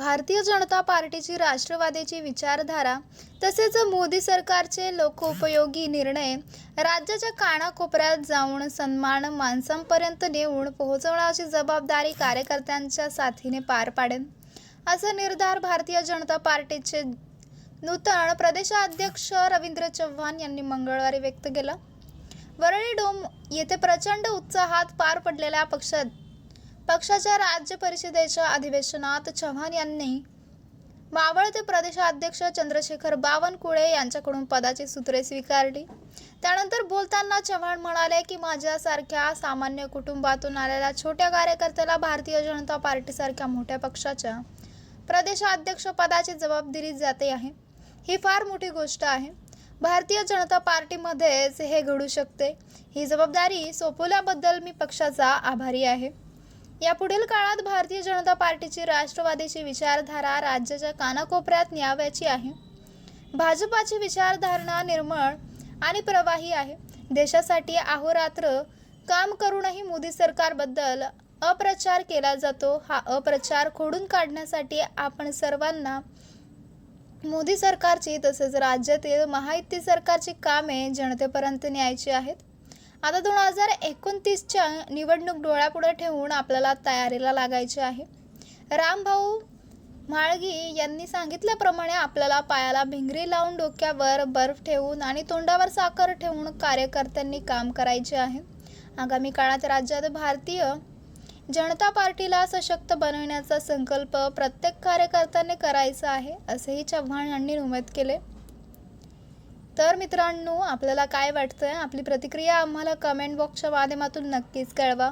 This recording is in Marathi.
भारतीय जनता पार्टीची राष्ट्रवादीची विचारधारा तसेच मोदी सरकारचे लोकोपयोगी निर्णय राज्याच्या कानाकोपऱ्यात जाऊन सन्मान माणसांपर्यंत नेऊन पोहोचवण्याची जबाबदारी कार्यकर्त्यांच्या साथीने पार पाडेन असा निर्धार भारतीय जनता पार्टीचे नूतन प्रदेशाध्यक्ष रवींद्र चव्हाण यांनी मंगळवारी व्यक्त केला. वरळी डोम येथे प्रचंड उत्साहात पार पडलेल्या पक्षात पक्षाच्या राज्य परिषदेच्या अधिवेशनात चव्हाण यांनी मावळते प्रदेशाध्यक्ष चंद्रशेखर बावनकुळे यांच्याकडून पदाची सूत्रे स्वीकारली. त्यानंतर बोलताना चव्हाण म्हणाले की माझ्यासारख्या सामान्य कुटुंबातून आलेल्या छोट्या कार्यकर्त्याला भारतीय जनता पार्टीसारख्या मोठ्या पक्षाच्या प्रदेशाध्यक्ष पदाची जबाबदारी जाते आहे. ही फार मोठी गोष्ट आहे. भारतीय जनता पार्टीमध्येच हे घडू शकते. ही जबाबदारी सोपवल्याबद्दल मी पक्षाचा आभारी आहे. या पुढील काळात भारतीय जनता पार्टीची राष्ट्रवादीची विचारधारा राज्याच्या कानाकोपऱ्यात न्यावायची आहे. भाजपाची विचारधारणा निर्मळ आणि प्रवाही आहे. देशासाठी अहोरात्र काम करूनही मोदी सरकारबद्दल अप्रचार केला जातो. हा अप्रचार खोडून काढण्यासाठी आपण सर्वांना मोदी सरकारची तसेच राज्यातील महायुती सरकारची कामे जनतेपर्यंत न्यायची आहेत. आता दोन हजार एकोणतीसच्या निवडणूक डोळ्यापुढे ठेवून आपल्याला तयारीला लागायचे आहे. रामभाऊ म्हाळगी यांनी सांगितल्याप्रमाणे आपल्याला पायाला भिंगरी लावून डोक्यावर बर्फ ठेवून आणि तोंडावर साखर ठेवून कार्यकर्त्यांनी काम करायचे आहे. आगामी काळात राज्यात भारतीय जनता पार्टीला सशक्त बनवण्याचा संकल्प प्रत्येक कार्यकर्त्याने करायचा आहे असेही चव्हाण यांनी नमूद केले. तर मित्रांनो आपल्याला काय वाटतं आहे आपली प्रतिक्रिया आम्हाला कमेंट बॉक्सच्या माध्यमातून नक्कीच कळवा.